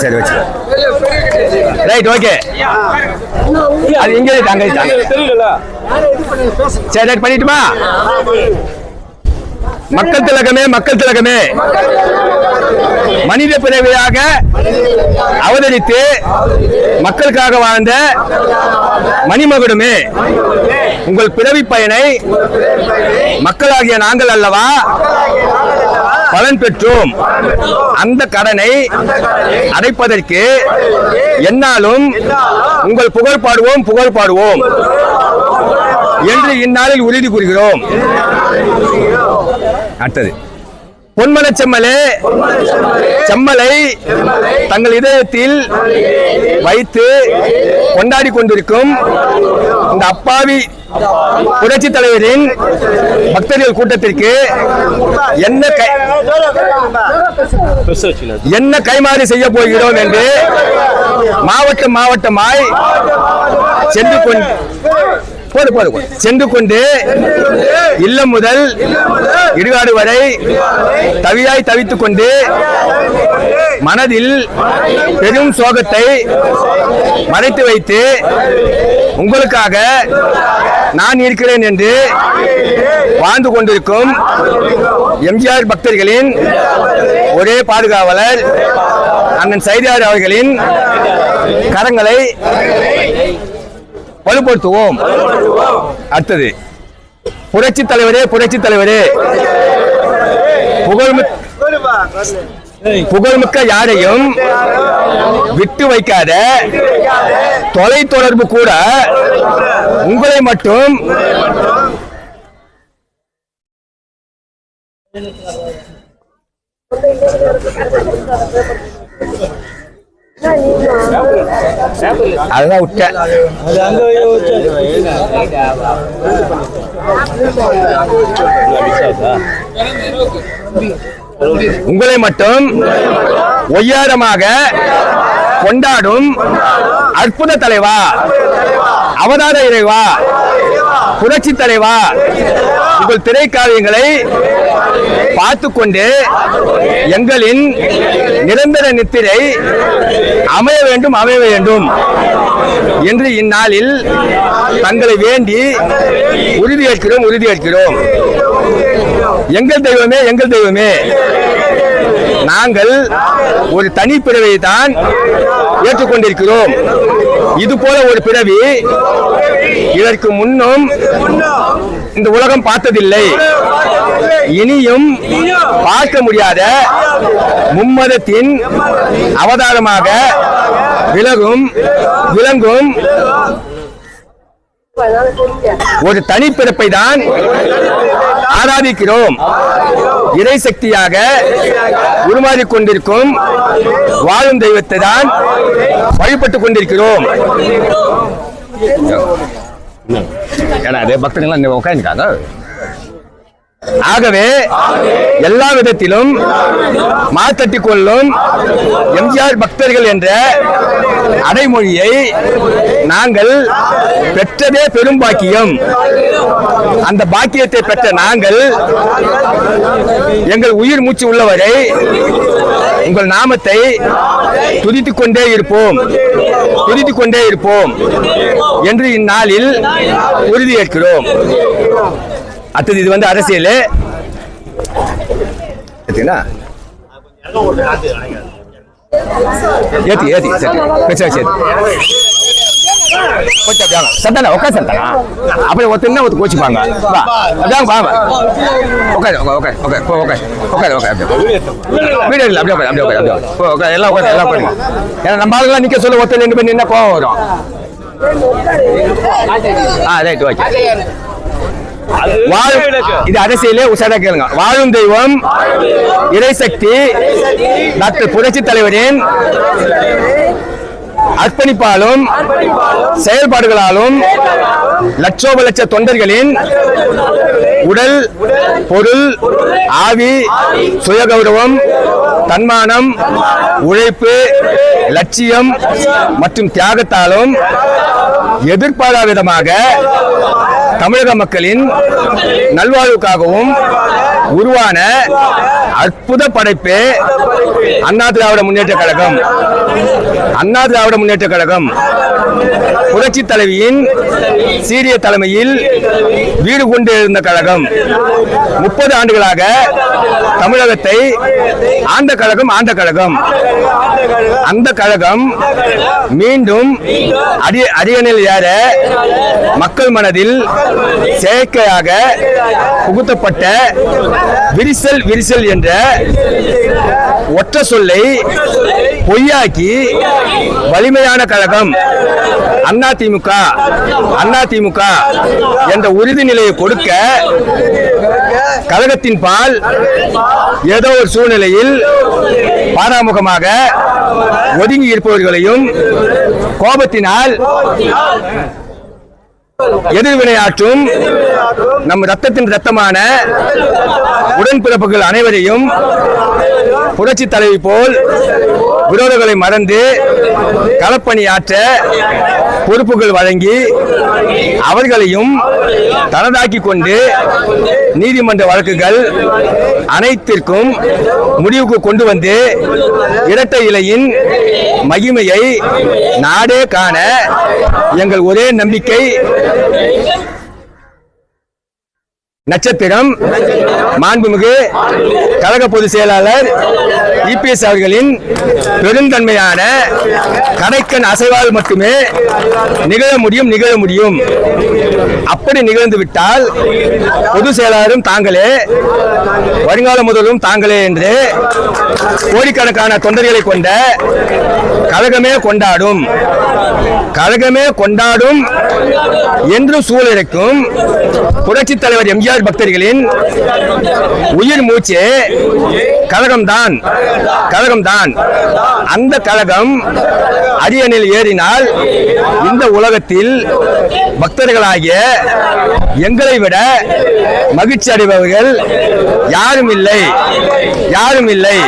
சரி வச்சு. Right okay. அது இங்கே அங்கே. சரி ரைட் பண்ணிட்டுமா? மக்கள் திலகமே மக்கள் திலகமே. மனித பிறவியாக அவதரித்து மக்களுக்காக வாழ்ந்த மணிமகுடமே உங்கள் பிறவி பயனை மக்களாகிய நாங்கள் அல்லவா பலன் பெற்றோம். அந்த கடனை அடைப்பதற்கு என்னாலும் உங்கள் புகழ் பாடுவோம் புகழ் பாடுவோம் என்று இந்நாளில் உறுதி கூறுகிறோம். அடுத்தது. பொன்மன செம்மலே செம்மலை தங்கள் இதயத்தில் வைத்து கொண்டாடி கொண்டிருக்கும் இந்த அப்பாவி புரட்சி தலைவரின் பக்தர்கள் கூட்டத்திற்கு என்ன கை என்ன கைமாறி செய்ய போகிறோம் என்று மாவட்டம் மாவட்டமாய் சென்று கொண்டு போடு போடு சென்று கொண்டு இல்லம் முதல் இடுகாடு வரை தவியாய் தவித்துக் கொண்டு மனதில் பெரும் சோகத்தை மறைத்து வைத்து உங்களுக்காக நான் இருக்கிறேன் என்று வாழ்ந்து கொண்டிருக்கும் எம்ஜிஆர் பக்தர்களின் ஒரே பாதுகாவலர் அண்ணன் சைதியார் அவர்களின் கரங்களை வலுப்படுத்துவோம். அடுத்தது புரட்சி தலைவரே புரட்சி தலைவரே. புகழ்மிக்க யாரையும் விட்டு வைக்காத தொலை தொடர்பு கூட உங்களை மட்டும் அதுதான் விட்டேன் உங்களை மட்டும் ஒய்யாரமாக கொண்டாடும் அற்புத தலைவா அவதார இறைவா புரட்சி தலைவா உங்கள் திரைக்காவியங்களை பார்த்து கொண்டு எங்களின் நிரந்தர நித்திரை அமைய வேண்டும் அமைய வேண்டும் என்று இந்நாளில் தங்களை வேண்டி உறுதியேற்கிறோம் உறுதியேற்கிறோம் எங்கள் தெய்வமே எங்கள் தெய்வமே. நாங்கள் ஒரு தனி பிறவியை தான் ஏற்றுக்கொண்டிருக்கிறோம். இது போல ஒரு பிறவி இதற்கு முன்னும் இந்த உலகம் பார்த்ததில்லை. இனியும் பார்க்க முடியாத மும்மதத்தின் அவதாரமாக விலகும் விளங்கும் ஒரு தனிப்பிறப்பை தான் ஆராதிக்கிறோம். இறை சக்தியாக உருமாறிக் கொண்டிருக்கும் வாழும் தெய்வத்தை தான் வழிபட்டுக் கொண்டிருக்கிறோம். ஏன்னா அதே பக்தர்கள் இங்க உட்காந்துருக்காங்க ஆகவே எல்லா விதத்திலும் மாத்தட்டி கொள்ளும் எம்ஜிஆர் பக்தர்கள் என்ற அடைமொழியை நாங்கள் பெற்றதே பெரும் பாக்கியம். அந்த பாக்கியத்தை பெற்ற நாங்கள் எங்கள் உயிர் மூச்சு உள்ளவரை உங்கள் நாமத்தை துதித்துக் கொண்டே இருப்போம். துதித்துக் கொண்டே இருப்போம். என்று இந்நாளில் உறுதியேற்கிறோம் அடுத்தது இது வந்து அரசியல். ஏத்தி ஏத்தி சரி சரி. கொஞ்சம் அப்படியே வாங்க. சந்தானா உட்கார் சந்தானா. அப்படியே ஒருத்தர் ஒருத்தர் கோச்சிப்பாங்க. வா. அப்படியே வா வா உட்காரு ஓகே உட்காரு ஓகே உட்காரு ஓகே உட்காரு அப்படியே வீடியோ இல்லை அப்படியே அப்படியே உட்காரு அப்படியே உட்காரு. உட்காரு எல்லாம் உட்காரு எல்லாம் உட்காருங்க ஏன்னா நம்ம ஆளுங்களாம் நிற்க சொல்ல ஒருத்தர் ரெண்டு பேர் நின்னா கோவம் வரும். ஆ ரைட் ஓகே இது அரசியலே உஷாரா கேளுங்க. வாழும் தெய்வம் இறைசக்தி டாக்டர் புரட்சி தலைவரின் அர்ப்பணிப்பாலும் செயல்பாடுகளாலும் லட்சோப லட்ச தொண்டர்களின் உடல் பொருள் ஆவி சுயகௌரவம் தன்மானம் உழைப்பு லட்சியம் மற்றும் தியாகத்தாலும் எதிர்பாரா விதமாக தமிழக மக்களின் நல்வாழ்வுக்காகவும் உருவான அற்புத படைப்பே அண்ணா திராவிட முன்னேற்ற கழகம். அண்ணா திராவிட முன்னேற்ற கழகம் புரட்சி தலைவியின் சீரிய தலைமையில் வீடு கொண்டு இருந்த கழகம். முப்பது ஆண்டுகளாக தமிழகத்தை ஆண்ட கழகம் ஆண்ட கழகம். அந்த கழகம் மீண்டும் அடி அரியணையில் ஏற மக்கள் மனதில் செயற்கையாக புகுத்தப்பட்ட விரிசல் விரிசல் என்ற ஒற்ற சொல்லை பொய்யாக்கி வலிமையான கழகம் அண்ணா திமுக அண்ணா திமுக என்ற உறுதி நிலையை கொடுக்க கழகத்தின் பால் ஏதோ ஒரு சூழ்நிலையில் பாராமுகமாக ஒதுங்கி இருப்பவர்களையும் கோபத்தினால் எதிர்வினையாற்றும் நம் ரத்தத்தின் ரத்தமான உடன்பிறப்புகள் அனைவரையும் புரட்சி தலைவி போல் விரோதங்களை மறந்து களப்பணியாற்ற பொறுப்புகள் வழங்கி அவர்களையும் தனதாக்கி கொண்டு நீதிமன்ற வழக்குகள் அனைத்திற்கும் முடிவுக்கு கொண்டு வந்து இரட்டை இலையின் மகிமையை நாடே காண எங்கள் ஒரே நம்பிக்கை நட்சத்திரம் மாண்புமிகு கழக பொதுச் செயலாளர் இபிஎஸ் அவர்களின் பெருந்தன்மையான கடைக்கண் அசைவால் மட்டுமே நிகழ முடியும் நிகழ முடியும். அப்படி நிகழ்ந்து விட்டால் பொதுச் செயலாளரும் தாங்களே வருங்கால முதலும் தாங்களே என்று கோடிக்கணக்கான தொண்டர்களை கொண்ட கழகமே கொண்டாடும். கழகமே கொண்டாடும் என்று சூழலுக்கும் புரட்சி தலைவர் எம்ஜிஆர் பக்தர்களின் உயிர் மூச்சு கழகம்தான். கழகம்தான். அந்த கழகம் அரியணையில் ஏறினால் இந்த உலகத்தில் பக்தர்களாகிய எங்களை விட மகிழ்ச்சி அடைபவர்கள் யாரும் இல்லை. யாரும் இல்லை.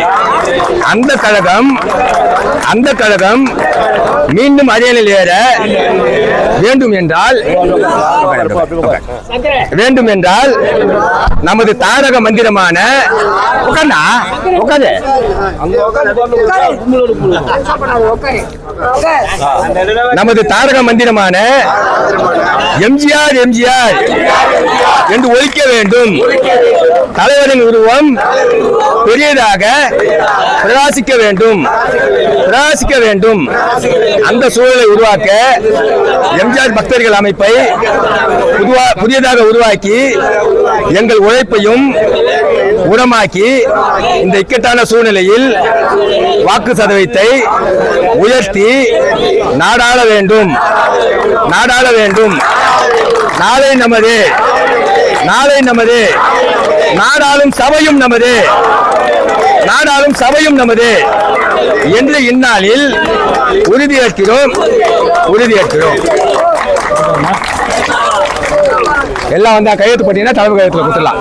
அந்த கழகம் அந்த கழகம் மீண்டும் அரியணையில் ஏற வேண்டும் என்றால் வேண்டும் என்றால் நமது தாரக மந்திரமான உட்கார்ந்தா உட்காந்து நமது தாரக மந்திரமான எம்ஜிஆர் எம்ஜிஆர் என்று ஒழிக்க வேண்டும். தலைவரின் உருவம் பெரியதாக பிரகாசிக்க வேண்டும். பிரகாசிக்க வேண்டும். அந்த சூழலை உருவாக்க எம்ஜிஆர் பக்தர்கள் அமைப்பை புதுவா- புதியதாக உருவாக்கி எங்கள் உழைப்பையும் உரமாக்கி இந்த இக்கட்டான சூழ்நிலையில் வாக்கு சதவீதத்தை உயர்த்தி நாடாள வேண்டும். நாடாள வேண்டும். நாளை நமது. நாளை நமது. நாடாளும் சபையும் நமது. நாடாளும் சபையும் நமது. என்று இந்நாளில் உறுதியேற்கிறோம். உறுதியேற்கிறோம். எல்லாம் வந்து கையெழுத்து போட்டீங்கன்னா தலைமை கையெழுத்துல கொடுத்துடலாம்.